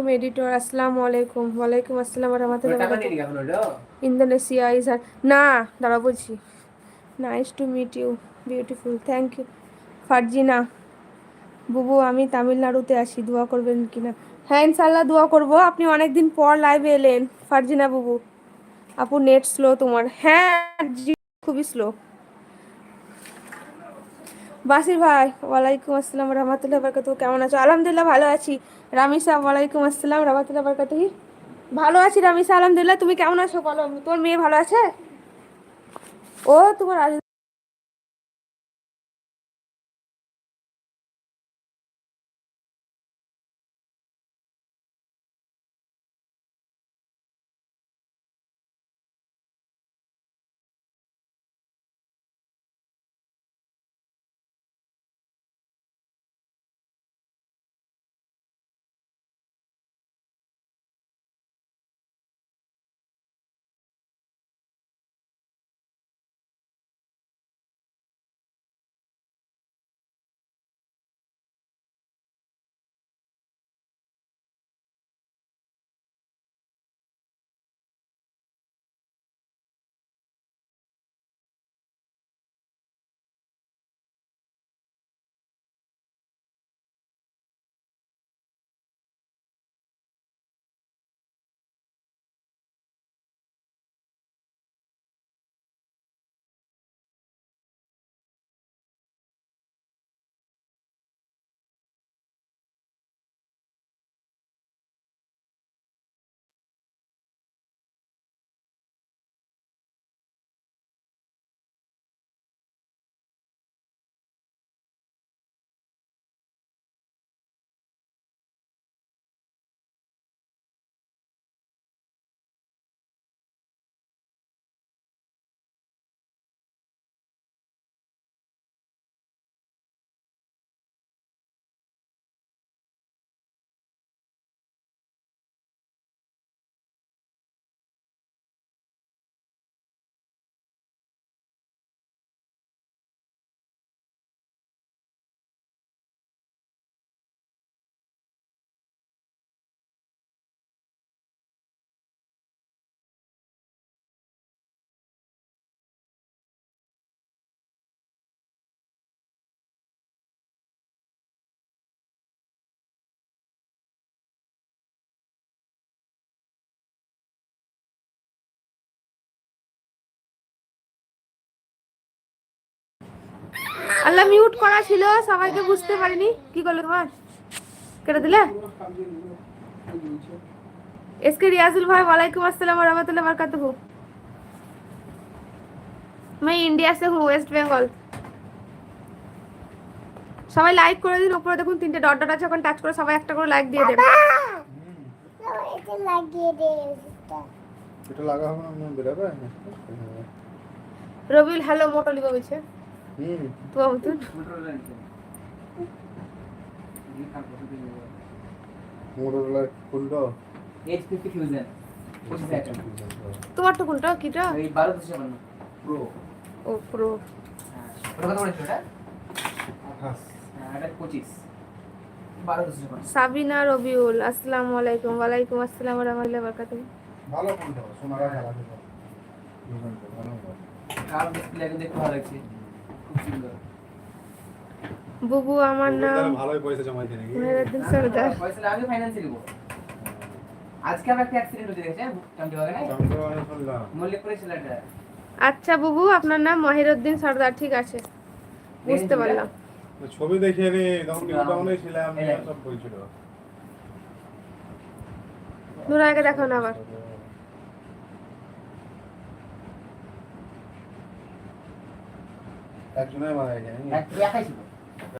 मेडिटर अस्सलाम वालेकुम वालेकुम अस्सलाम रहमतुल्लाह बेटा नहीं गया हुनो इंडोनेशिया इज़ ना दाड़ा बोलछी nice to meet you beautiful thank you फर्जीना বুবু, আমি তামিলনাড়ুতে আসি দোয়া করবেন কিনা? হ্যাঁ ইনশাল্লাহ দোয়া করব। আপনি অনেক দিন পর লাইভে এলেন, ফারজিনা বুবু। আপু নেট স্লো তোমার। হ্যাঁ খুবই স্লো বাসির ভাই, ওয়ালাইকুম আসসালাম রহমতুল্লাহ বরকাত কেমন আছো? আলহামদুলিল্লাহ ভালো আছি। রামিসা ওয়ালাইকুম আসসালাম রহমতুল্লাহ বরকাত ভালো আছি রামিসা আলহামদুলিল্লাহ। তুমি কেমন আছো বলো? তোর মেয়ে ভালো আছে? ও, তোমার আজ- আল্লাহ মিউট করা ছিল সবাইকে বুঝতে পারিনি কি করলো তোমার কেটে দিলে এসকে রিয়াজুল ভাই वालेकुम अस्सलाम और रहमतुल्लाह बरकातहू मैं इंडिया से हूँ वेस्ट বেঙ্গল সবাই লাইক করে দিন উপরে দেখুন তিনটে ডট ডট আছে ওখানে টাচ করে সবাই একটা করে লাইক দিয়ে দেন এটা লাগিয়ে দে এটা। এটা লাগা হবে না মনে বেরোবে রবিউল হ্যালো মোটলি বলছে হুম তো মতন কোনটা? এইচ ফিফটি ফিউজন পঁচিশ তোমার তো কোনটা কিটা? এই বারো দুশো প্রো ও প্রো ওটা কত ওটা হ্যাঁ এটা পঁচিশ সাবিনা রবিউল আসসালামু আলাইকুম। ওয়ালাইকুম আসসালাম ওয়া রাহমাতুল্লাহি ওয়া বারাকাতুহু। ভালো কোনটা সোনারা খেলা ভালো। কার ডিসপ্লে দেখতে ভালো লাগছে? বুবু আমার নাম ভালোই পয়সা জমাইছে নাকি? মেহেরুদ্দিন সরদার। পয়সা আমি ফাইন্যান্সে দিব আজকে আমার একটা অ্যাক্সিডেন্ট হতে দেখেছে টামটি বাগানে মল্লিকপুরে ছেলেটা। আচ্ছা বুবু আপনার নাম মহিরুদ্দিন সরদার ঠিক আছে। বুঝতে পারলাম। ছবি দেখে রে তখন টাউনে ছিলাম সব বলছিল। আগে দেখো না আবার। একজনের মারা গেছে নাকি? এক একাই ছিল